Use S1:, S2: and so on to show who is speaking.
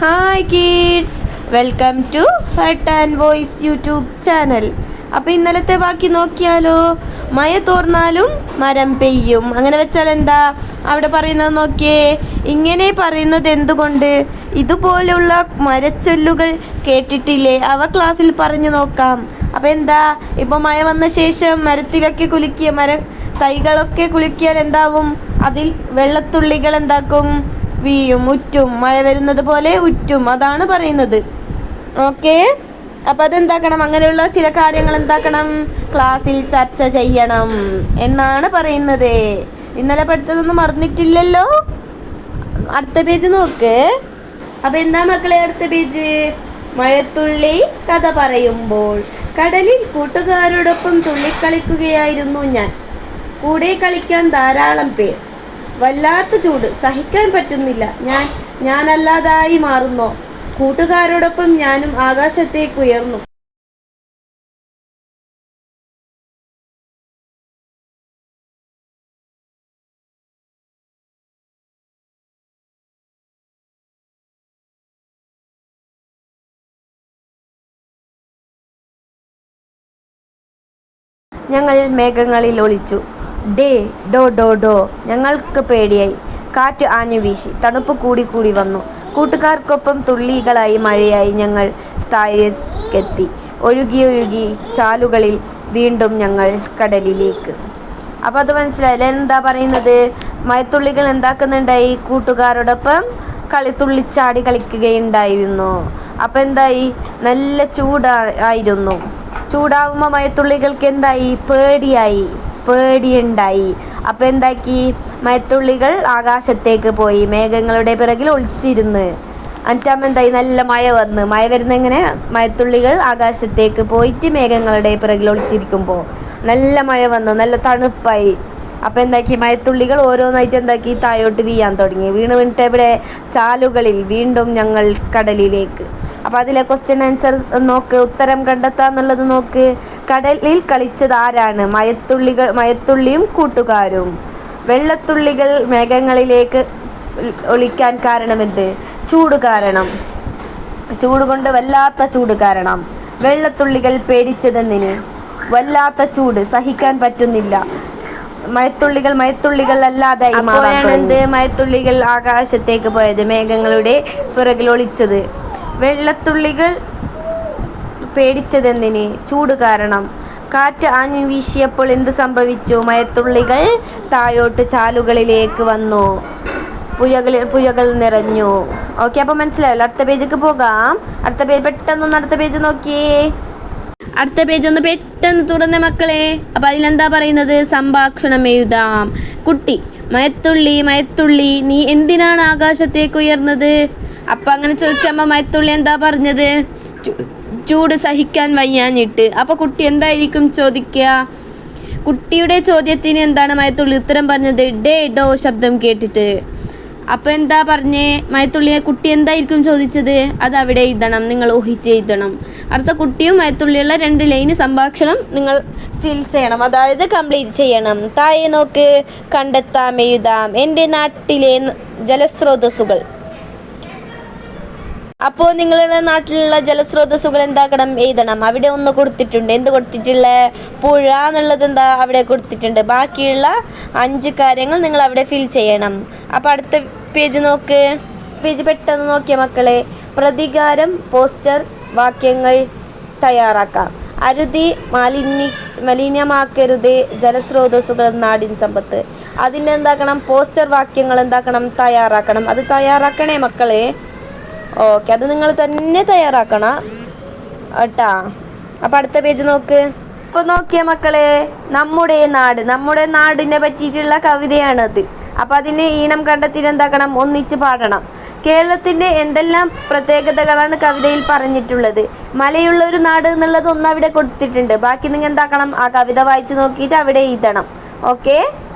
S1: Hi kids welcome to heart and voice YouTube channel അപ്പോൾ ഇന്നലത്തെ ബാക്കി നോക്കിയാലോ? മയ തോർന്നാലും മരം പെയ്യും. അങ്ങനെ വെച്ചാൽ എന്താ? അവിടെ പറയുന്നത് നോക്കിയേ ഇങ്ങനെ പറയുന്നത് എന്തുകൊണ്ട്? ഇതുപോലെയുള്ള മരച്ചൊല്ലുകൾ കേട്ടിട്ടില്ലേ? അവ ക്ലാസ്സിൽ പറഞ്ഞു നോക്കാം. അപ്പോൾ എന്താ? ഇപ്പോൾ മഴ വന്ന ശേഷം മരത്തിലൊക്കെ കുലുക്കിയ മരം തൈകളൊക്കെ കുലുക്കിയാൽ എന്താവും? അതിൽ വെള്ളത്തുള്ളികൾ എന്താക്കും? വീഴും ഉറ്റും മഴ വരുന്നത് പോലെ ഉറ്റും അതാണ് പറയുന്നത്. ഓക്കെ? അപ്പം അതെന്താക്കണം? അങ്ങനെയുള്ള ചില കാര്യങ്ങൾ എന്താക്കണം? ക്ലാസ്സിൽ ചർച്ച ചെയ്യണം എന്നാണ് പറയുന്നത്. ഇന്നലെ പഠിച്ചതൊന്നും മറന്നിട്ടില്ലല്ലോ? അടുത്ത പേജ് നോക്ക്. അപ്പൊ എന്താ മക്കളെ അടുത്ത പേജ്? മഴത്തുള്ളി കഥ പറയുമ്പോൾ കടലിൽ കൂട്ടുകാരോടൊപ്പം തുള്ളിക്കളിക്കുകയായിരുന്നു ഞാൻ. കൂടെ കളിക്കാൻ ധാരാളം പേർ. വല്ലാത്ത ചൂട്. സഹിക്കാൻ പറ്റുന്നില്ല. ഞാൻ ഞാനല്ലാതായി മാറുന്നോ? കൂട്ടുകാരോടൊപ്പം ഞാനും ആകാശത്തേക്ക് ഉയർന്നു. ഞങ്ങൾ മേഘങ്ങളിൽ ഒളിച്ചു. ഡേ ഡോ ഡോ ഡോ. ഞങ്ങൾക്ക് പേടിയായി. കാറ്റ് ആഞ്ഞു വീശി. തണുപ്പ് കൂടി കൂടി വന്നു. കൂട്ടുകാർക്കൊപ്പം തുള്ളികളായി മഴയായി ഞങ്ങൾ താഴേക്കെത്തി. ഒഴുകി ഒഴുകി ചാലുകളിൽ വീണ്ടും ഞങ്ങൾ കടലിലേക്ക്. അപ്പോൾ അത് മനസ്സിലായി എന്താ പറയുന്നത്? മഴത്തുള്ളികൾ എന്താക്കുന്നുണ്ടായി? കൂട്ടുകാരോടൊപ്പം കളി തുള്ളിച്ചാടി കളിക്കുകയുണ്ടായിരുന്നു. അപ്പം എന്തായി? നല്ല ചൂടായിരുന്നു ചൂടാവുമ്പോൾ മയത്തുള്ളികൾക്ക് എന്തായി? പേടിയായി. പേടിയുണ്ടായി. അപ്പോൾ എന്താക്കി? മയത്തുള്ളികൾ ആകാശത്തേക്ക് പോയി മേഘങ്ങളുടെ പിറകിൽ ഒളിച്ചിരുന്ന്. എന്നിട്ടാകുമ്പോൾ എന്തായി? നല്ല മഴ വന്ന്. മഴ വരുന്ന എങ്ങനെ? മഴത്തുള്ളികൾ ആകാശത്തേക്ക് പോയിട്ട് മേഘങ്ങളുടെ പിറകിൽ ഒളിച്ചിരിക്കുമ്പോൾ നല്ല മഴ വന്നു. നല്ല തണുപ്പായി. അപ്പോൾ എന്താക്കി? മഴത്തുള്ളികൾ ഓരോന്നായിട്ട് എന്താക്കി? താഴോട്ട് വീയാൻ തുടങ്ങി. വീണ് വീണിട്ട് ഇവിടെ ചാലുകളിൽ വീണ്ടും ഞങ്ങൾ കടലിലേക്ക്. അപ്പോൾ അതിലെ ക്വസ്റ്റ്യൻ ആൻസർ നോക്ക് ഉത്തരം കണ്ടെത്താന്നുള്ളത് നോക്ക്. കടലിൽ കളിച്ചത് ആരാണ്? മയത്തുള്ളികൾ മയത്തുള്ളിയും കൂട്ടുകാരും. വെള്ളത്തുള്ളികൾ മേഘങ്ങളിലേക്ക് ഒളിക്കാൻ കാരണമെന്ത്? ചൂട് കാരണം. ചൂട് കൊണ്ട് വല്ലാത്ത ചൂട് കാരണം. വെള്ളത്തുള്ളികൾ പേടിച്ചതെന്നിന് വല്ലാത്ത ചൂട് സഹിക്കാൻ പറ്റുന്നില്ല. മയത്തുള്ളികൾ മയത്തുള്ളികൾ അല്ലാതെ മയത്തുള്ളികൾ ആകാശത്തേക്ക് പോയത്? മേഘങ്ങളുടെ പിറകിൽ ഒളിച്ചത്. വെള്ളത്തുള്ളികൾ പേടിച്ചതെന്തിന്? ചൂട് കാരണം. കാറ്റ് ആഞ്ഞു വീശിയപ്പോൾ എന്ത് സംഭവിച്ചു? മയത്തുള്ളികൾ താഴോട്ട് ചാലുകളിലേക്ക് വന്നു. പുഴകളിൽ പുഴകൾ നിറഞ്ഞു. ഓക്കെ അപ്പോൾ മനസ്സിലായല്ലോ. അടുത്ത പേജിക്ക് പോകാം. അടുത്ത പേജ് പെട്ടെന്നൊന്ന് അടുത്ത പേജ് നോക്കിയേ അടുത്ത പേജ് ഒന്ന് പെട്ടെന്ന് തുറന്ന മക്കളെ. അപ്പൊ അതിലെന്താ പറയുന്നത്? സംഭാഷണം എഴുതാം. കുട്ടി മയത്തുള്ളി മയത്തുള്ളി നീ എന്തിനാണ് ആകാശത്തേക്ക് ഉയർന്നത്? അപ്പൊ അങ്ങനെ ചോദിച്ചമ്മ മയത്തുള്ളി എന്താ പറഞ്ഞത്? ചൂട് സഹിക്കാൻ വയ്യാഞ്ഞിട്ട്. അപ്പൊ കുട്ടി എന്തായിരിക്കും ചോദിക്കുക? കുട്ടിയുടെ ചോദ്യത്തിന് എന്താണ് മയത്തുള്ളി ഉത്തരം പറഞ്ഞത്? ഡേ ഡോ ശബ്ദം കേട്ടിട്ട്. അപ്പൊ എന്താ പറഞ്ഞേ? മയത്തുള്ളിയെ കുട്ടി എന്തായിരിക്കും ചോദിച്ചത്? അത് അവിടെ എഴുതണം നിങ്ങൾ ഊഹിച്ച് എഴുതണം. അടുത്ത കുട്ടിയും മയത്തുള്ളിയുള്ള രണ്ട് ലൈന് സംഭാഷണം നിങ്ങൾ ഫിൽ ചെയ്യണം. അതായത് കംപ്ലീറ്റ് ചെയ്യണം. തായെ നോക്ക് കണ്ടെത്താം എഴുതാം. എന്റെ നാട്ടിലെ ജലസ്രോതസ്സുകൾ. അപ്പോൾ നിങ്ങളുടെ നാട്ടിലുള്ള ജലസ്രോതസ്സുകൾ എന്താക്കണം? എഴുതണം. അവിടെ ഒന്ന് കൊടുത്തിട്ടുണ്ട്. എന്ത് കൊടുത്തിട്ടുള്ള പുഴ എന്നുള്ളത് എന്താ? അവിടെ കൊടുത്തിട്ടുണ്ട്. ബാക്കിയുള്ള അഞ്ച് കാര്യങ്ങൾ നിങ്ങൾ അവിടെ ഫിൽ ചെയ്യണം. അപ്പോൾ അടുത്ത പേജ് നോക്ക്. പേജ് പെട്ടെന്ന് നോക്കിയ മക്കളെ? പ്രതികാരം പോസ്റ്റർ വാക്യങ്ങൾ തയ്യാറാക്കാം. അരുതി മാലിന്യ മലിനമാക്കരുത് ജലസ്രോതസ്സുകൾ നാടിൻ സമ്പത്ത്. അതിനെന്താക്കണം? പോസ്റ്റർ വാക്യങ്ങൾ എന്താക്കണം? തയ്യാറാക്കണം. അത് തയ്യാറാക്കണേ മക്കളെ. ഓക്കെ അത് നിങ്ങൾ തന്നെ തയ്യാറാക്കണം. കേട്ടാ? അപ്പൊ അടുത്ത പേജ് നോക്ക്. അപ്പൊ നോക്കിയ മക്കളെ നമ്മുടെ നാട് നമ്മുടെ നാടിനെ പറ്റിയിട്ടുള്ള കവിതയാണത്. അപ്പൊ അതിന് ഈണം കണ്ടെത്തിയിട്ട് എന്താക്കണം? ഒന്നിച്ച് പാടണം. കേരളത്തിന്റെ എന്തെല്ലാം പ്രത്യേകതകളാണ് കവിതയിൽ പറഞ്ഞിട്ടുള്ളത്. മലയുള്ള ഒരു നാട് എന്നുള്ളത് ഒന്ന് അവിടെ കൊടുത്തിട്ടുണ്ട്. ബാക്കി നിങ്ങൾ എന്താക്കണം? ആ കവിത വായിച്ച് നോക്കിയിട്ട് അവിടെ എഴുതണം. ഓക്കെ?